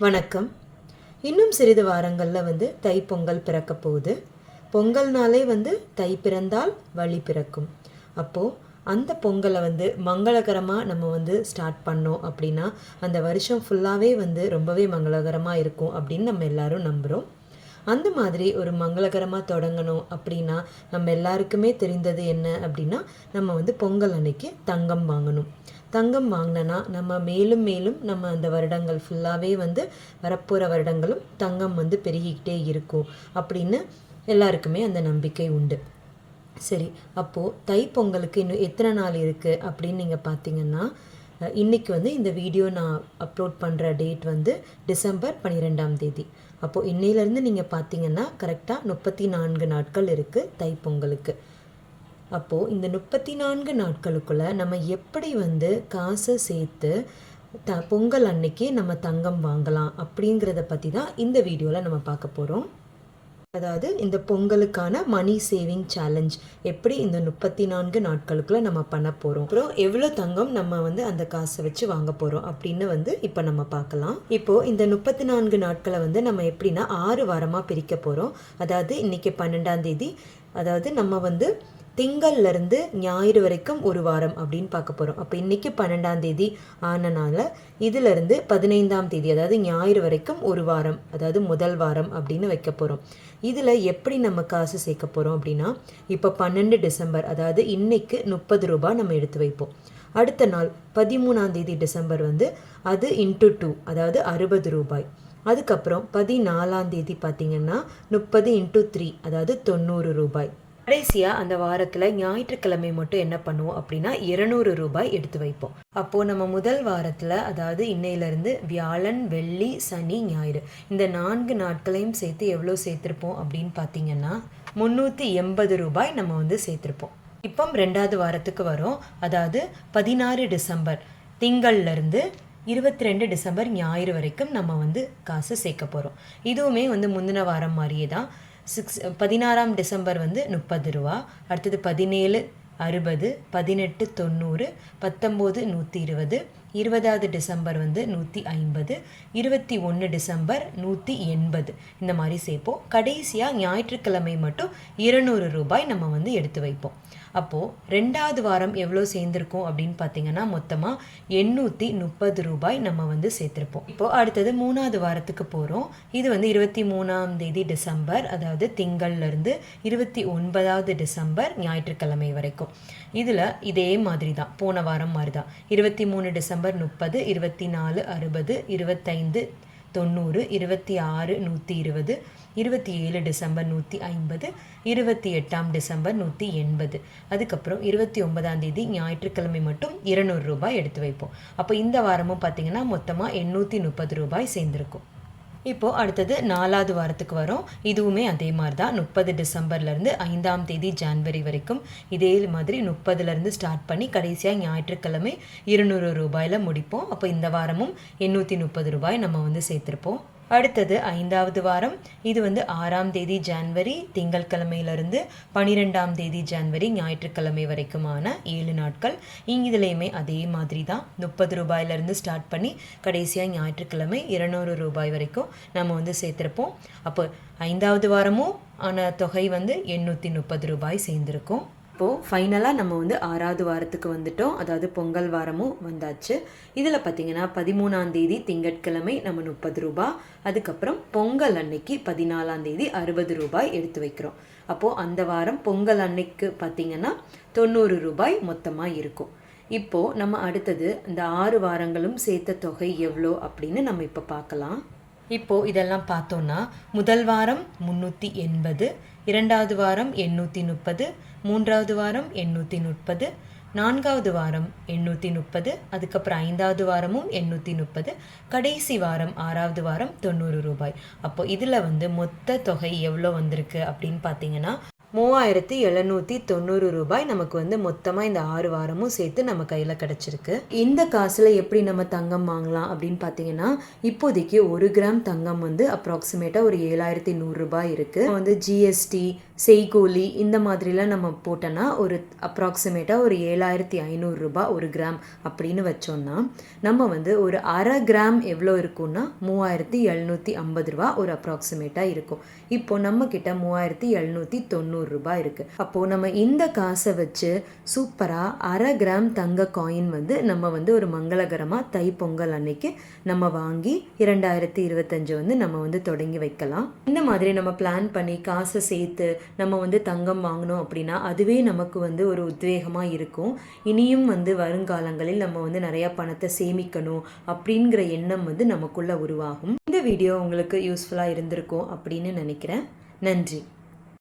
வணக்கம். இன்னும் சிறிது வாரங்களில் வந்து தைப்பொங்கல் பிறக்க போகுது. பொங்கல்னாலே வந்து தை பிறந்தால் வழி பிறக்கும். அப்போது அந்த பொங்கலை வந்து மங்களகரமாக நம்ம வந்து ஸ்டார்ட் பண்ணோம் அப்படின்னா அந்த வருஷம் ஃபுல்லாகவே வந்து ரொம்பவே மங்களகரமாக இருக்கும் அப்படின்னு நம்ம எல்லாரும் நம்புகிறோம் அந்த மாதிரி ஒரு மங்களகரமாக தொடங்கணும் அப்படின்னா நம்ம எல்லாருக்குமே தெரிந்தது என்ன அப்படின்னா நம்ம வந்து பொங்கல் அன்னைக்கு தங்கம் வாங்கணும். தங்கம் வாங்கினனா நம்ம மேலும் மேலும் நம்ம அந்த வருடங்கள் ஃபுல்லாகவே வந்து வரப்போகிற வருடங்களும் தங்கம் வந்து பெருகிக்கிட்டே இருக்கும் அப்படின்னு எல்லாருக்குமே அந்த நம்பிக்கை உண்டு. சரி அப்போது தைப்பொங்கலுக்கு இன்னும் எத்தனை நாள் இருக்குது அப்படின்னு நீங்கள் பார்த்தீங்கன்னா இன்றைக்கி வந்து இந்த வீடியோ நான் அப்லோட் பண்ணுற டேட் வந்து டிசம்பர் பன்னிரெண்டாம் தேதி. அப்போது இன்னையிலேருந்து நீங்கள் பார்த்தீங்கன்னா கரெக்டாக முப்பத்தி நான்கு நாட்கள் இருக்குது தைப்பொங்கலுக்கு. அப்போது இந்த முப்பத்தி நான்கு நாட்களுக்குள்ளே நம்ம எப்படி வந்து காசை சேர்த்து த பொங்கல் அன்னைக்கு நம்ம தங்கம் வாங்கலாம் அப்படிங்கிறத பற்றி தான் இந்த வீடியோவில் நம்ம பார்க்க போகிறோம் அதாவது இந்த பொங்கலுக்கான மணி சேவிங் சேலஞ்ச் எப்படி இந்த முப்பத்தி நான்கு நாட்களுக்குள்ள நம்ம பண்ண போகிறோம் அப்புறம் எவ்வளோ தங்கம் நம்ம வந்து அந்த காசை வச்சு வாங்க போகிறோம் அப்படின்னு வந்து இப்போ நம்ம பார்க்கலாம். இப்போ இந்த முப்பத்தி நான்கு நாட்களை வந்து நம்ம எப்படின்னா ஆறு வாரமாக பிரிக்க போகிறோம் அதாவது இன்னைக்கு பன்னெண்டாம் தேதி அதாவது நம்ம வந்து திங்கள்லேருந்து ஞாயிறு வரைக்கும் ஒரு வாரம் அப்படின்னு பார்க்க போகிறோம் அப்போ இன்றைக்கி பன்னெண்டாம் தேதி ஆனனால இதிலிருந்து பதினைந்தாம் தேதி அதாவது ஞாயிறு வரைக்கும் ஒரு வாரம் அதாவது முதல் வாரம் அப்படின்னு வைக்க போகிறோம் இதில் எப்படி நம்ம காசு சேர்க்க போகிறோம் அப்படின்னா இப்போ பன்னெண்டு டிசம்பர் அதாவது இன்னைக்கு முப்பது ரூபாய் நம்ம எடுத்து வைப்போம். அடுத்த நாள் பதிமூணாம் தேதி டிசம்பர் வந்து அது இன்ட்டு டூ அதாவது அறுபது ரூபாய். அதுக்கப்புறம் பதினாலாம் தேதி பார்த்தீங்கன்னா முப்பது இன்ட்டு த்ரீ அதாவது தொண்ணூறு ரூபாய். கடைசியாக அந்த வாரத்தில் ஞாயிற்றுக்கிழமை மட்டும் என்ன பண்ணுவோம் அப்படின்னா இருநூறு ரூபாய் எடுத்து வைப்போம். அப்போது நம்ம முதல் வாரத்தில் அதாவது இன்னையிலேருந்து வியாழன் வெள்ளி சனி ஞாயிறு இந்த நான்கு நாட்களையும் சேர்த்து எவ்வளோ சேர்த்துருப்போம் அப்படின்னு பார்த்தீங்கன்னா முந்நூற்றி எண்பது ரூபாய் நம்ம வந்து சேர்த்துருப்போம். இப்போ ரெண்டாவது வாரத்துக்கு வரும். அதாவது பதினாறு டிசம்பர் திங்கள்ல இருந்து இருபத்தி ரெண்டு டிசம்பர் ஞாயிறு வரைக்கும் நம்ம வந்து காசு சேர்க்க போகிறோம் இதுவுமே வந்து முந்தின வாரம் மாதிரியே தான். சிக்ஸ் பதினாறாம் டிசம்பர் வந்து முப்பது ரூபா அடுத்தது பதினேழு அறுபது பதினெட்டு தொண்ணூறு பத்தொம்போது நூற்றி இருபது இருபதாவது டிசம்பர் வந்து நூற்றி ஐம்பது இருபத்தி ஒன்று டிசம்பர் நூற்றி எண்பது. இந்த மாதிரி சேர்ப்போம். கடைசியாக ஞாயிற்றுக்கிழமை மட்டும் இருநூறு ரூபாய் நம்ம வந்து எடுத்து வைப்போம். அப்போது ரெண்டாவது வாரம் எவ்வளோ சேர்ந்துருக்கோம் அப்படின்னு பார்த்தீங்கன்னா மொத்தமாக எண்ணூற்றி முப்பது ரூபாய் நம்ம வந்து சேர்த்துருப்போம். இப்போது அடுத்தது மூணாவது வாரத்துக்கு போகிறோம் இது வந்து இருபத்தி மூணாம் தேதி டிசம்பர் அதாவது திங்கள்லேருந்து இருபத்தி ஒன்பதாவது டிசம்பர் ஞாயிற்றுக்கிழமை வரைக்கும். இதில் இதே மாதிரி தான் போன வாரம் மாதிரி தான் இருபத்தி மூணு டிசம்பர் முப்பது இருபத்தி நாலு அறுபது இருபத்தைந்து தொண்ணூறு இருபத்தி ஆறு நூற்றி இருபது இருபத்தி ஏழு டிசம்பர் நூற்றி ஐம்பது இருபத்தி எட்டாம் டிசம்பர் நூற்றி எண்பது. அதுக்கப்புறம் இருபத்தி ஒன்பதாம் தேதி ஞாயிற்றுக்கிழமை மட்டும் இருநூறு ரூபாய் எடுத்து வைப்போம். அப்போ இந்த வாரமும் பார்த்தீங்கன்னா மொத்தமாக எண்ணூற்றி முப்பது ரூபாய் சேர்ந்துருக்கும். இப்போது அடுத்தது நாலாவது வாரத்துக்கு வரும். இதுவுமே அதே மாதிரி தான் முப்பது டிசம்பர்லேருந்து ஐந்தாம் தேதி ஜான்வரி வரைக்கும் இதே மாதிரி முப்பதுலேருந்து ஸ்டார்ட் பண்ணி கடைசியாக ஞாயிற்றுக்கிழமை இருநூறு ரூபாயில் முடிப்போம். அப்போ இந்த வாரமும் எண்ணூற்றி முப்பது ரூபாய் நம்ம வந்து சேர்த்துருப்போம். அடுத்தது ஐந்தாவது வாரம் இது வந்து ஆறாம் தேதி ஜான்வரி திங்கட்கிழமையிலிருந்து பனிரெண்டாம் தேதி ஜான்வரி ஞாயிற்றுக்கிழமை வரைக்குமான ஏழு நாட்கள். இங்கிதுலேயுமே அதே மாதிரி தான் முப்பது ரூபாயிலிருந்து ஸ்டார்ட் பண்ணி கடைசியாக ஞாயிற்றுக்கிழமை இருநூறு ரூபாய் வரைக்கும் நம்ம வந்து சேர்த்துருப்போம். அப்போ ஐந்தாவது வாரமும் ஆன தொகை வந்து எண்ணூற்றி முப்பது ரூபாய் சேர்ந்துருக்கும். இப்போது ஃபைனலாக நம்ம வந்து ஆறாவது வாரத்துக்கு வந்துட்டோம். அதாவது பொங்கல் வாரமும் வந்தாச்சு. இதில் பார்த்தீங்கன்னா பதிமூணாந்தேதி திங்கட்கிழமை நம்ம முப்பது ரூபாய் அதுக்கப்புறம் பொங்கல் அன்னைக்கு பதினாலாந்தேதி அறுபது ரூபாய் எடுத்து வைக்கிறோம். அப்போது அந்த வாரம் பொங்கல் அன்னைக்கு பார்த்தீங்கன்னா தொண்ணூறு ரூபாய் மொத்தமாக இருக்கும். இப்போது நம்ம அடுத்தது இந்த ஆறு வாரங்களும் சேர்த்த தொகை எவ்வளோ அப்படின்னு நம்ம இப்போ பார்க்கலாம் இப்போ இதெல்லாம் பார்த்தோன்னா முதல் வாரம் முந்நூற்றி எண்பது இரண்டாவது வாரம் எண்ணூற்றி முப்பது மூன்றாவது வாரம் எண்ணூற்றி முப்பது நான்காவது வாரம் எண்ணூற்றி முப்பது அதுக்கப்புறம் ஐந்தாவது வாரமும் எண்ணூற்றி முப்பது கடைசி வாரம் ஆறாவது வாரம் தொண்ணூறு ரூபாய். அப்போ இதில் வந்து மொத்த தொகை எவ்வளோ வந்திருக்கு அப்படின்னு பார்த்தீங்கன்னா மூவாயிரத்தி எழுநூற்றி தொண்ணூறு ரூபாய் நமக்கு வந்து மொத்தமாக இந்த ஆறு வாரமும் சேர்த்து நம்ம கையில் கிடச்சிருக்கு. இந்த காசில் எப்படி நம்ம தங்கம் வாங்கலாம் அப்படின்னு பார்த்தீங்கன்னா இப்போதைக்கு ஒரு கிராம் தங்கம் வந்து அப்ராக்சிமேட்டாக ஒரு ஏழாயிரத்தி நூறுரூபாய் இருக்குது வந்து ஜிஎஸ்டி செய்கூலி இந்த மாதிரிலாம் நம்ம போட்டோன்னா ஒரு அப்ராக்சிமேட்டாக ஒரு ஏழாயிரத்தி ஐநூறுரூபா ஒரு கிராம் அப்படின்னு வச்சோம்னா நம்ம வந்து ஒரு அரை கிராம் எவ்வளோ இருக்கும்னா மூவாயிரத்தி எழுநூற்றி ஐம்பது ரூபா ஒரு அப்ராக்சிமேட்டாக இருக்கும். இப்போ நம்மக்கிட்ட மூவாயிரத்தி எழுநூற்றி ரூபாய் இருக்குது அப்போது நம்ம இந்த காசை வச்சு சூப்பராக அரை கிராம் தங்க காயின் வந்து நம்ம வந்து ஒரு மங்களகரமாக தை பொங்கல் அன்னைக்கு நம்ம வாங்கி இரண்டாயிரத்தி இருபத்தஞ்சு வந்து நம்ம வந்து தொடங்கி வைக்கலாம். இந்த மாதிரி நம்ம பிளான் பண்ணி காசை சேர்த்து நம்ம வந்து தங்கம் வாங்கினோம் அப்படின்னா அதுவே நமக்கு வந்து ஒரு உத்வேகமாக இருக்கும். இனியும் வந்து வருங்காலங்களில் நம்ம வந்து நிறையா பணத்தை சேமிக்கணும் அப்படிங்கிற எண்ணம் வந்து நமக்குள்ளே உருவாகும். இந்த வீடியோ உங்களுக்கு யூஸ்ஃபுல்லாக இருந்திருக்கும் அப்படின்னு நினைக்கிறேன். நன்றி.